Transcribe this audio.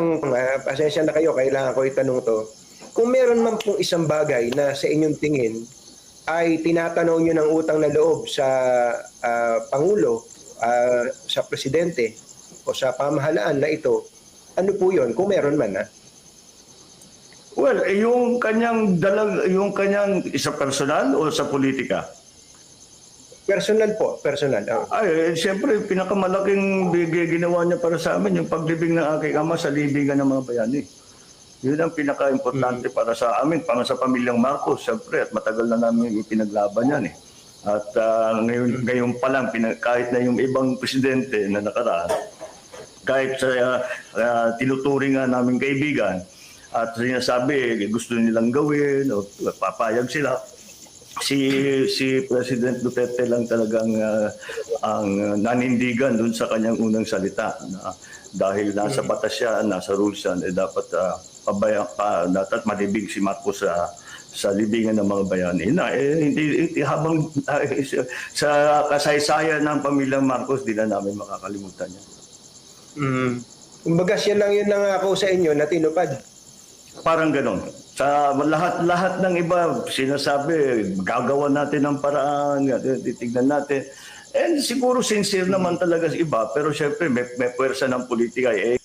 uh, pasensya na kayo, kailangan ko itanong to. Kung meron man pong isang bagay na sa inyong tingin ay tinatanaw nyo ng utang na loob sa ah, Pangulo, ah, sa Presidente o sa pamahalaan na ito, ano po yun? Kung meron man, ah. Well, eh, yung kanyang dalag, yung kanyang isa personal o sa politika? Personal po, personal. ah. Ay, eh, siyempre, pinakamalaking bigay ginawa niya para sa amin, yung paglibing ng aking ama sa libingan ng mga bayani. Yun ang pinaka-importante para sa amin, para sa pamilyang Marcos, siyempre, at matagal na namin ipinaglaban yan eh. At ah, ngayon, ngayon pa lang, pina- kahit na yung ibang presidente na nakaraan, kahit sa ah, ah, tinuturing nga namin kaibigan, at sinasabi gusto nilang gawin o papayag sila, si si President Duterte lang talagang ah, ang ah, nanindigan dun sa kanyang unang salita na dahil nasa batas siya, nasa rules yan, eh dapat uh, pabaya, pa, dapat malibig si Marcos sa sa libingan ng mga bayani na eh hindi, hindi habang ah, sa kasaysayan ng pamilyang Marcos di na namin makakalimutan yan. Mm. Kumbaga siya lang yun nangako sa inyo na tinupad. Parang ganon. Sa lahat-lahat ng iba, sinasabi, gagawa natin ng paraan, titignan natin. And siguro sincere naman talaga iba, pero syempre may, may pwersa ng politika. Eh,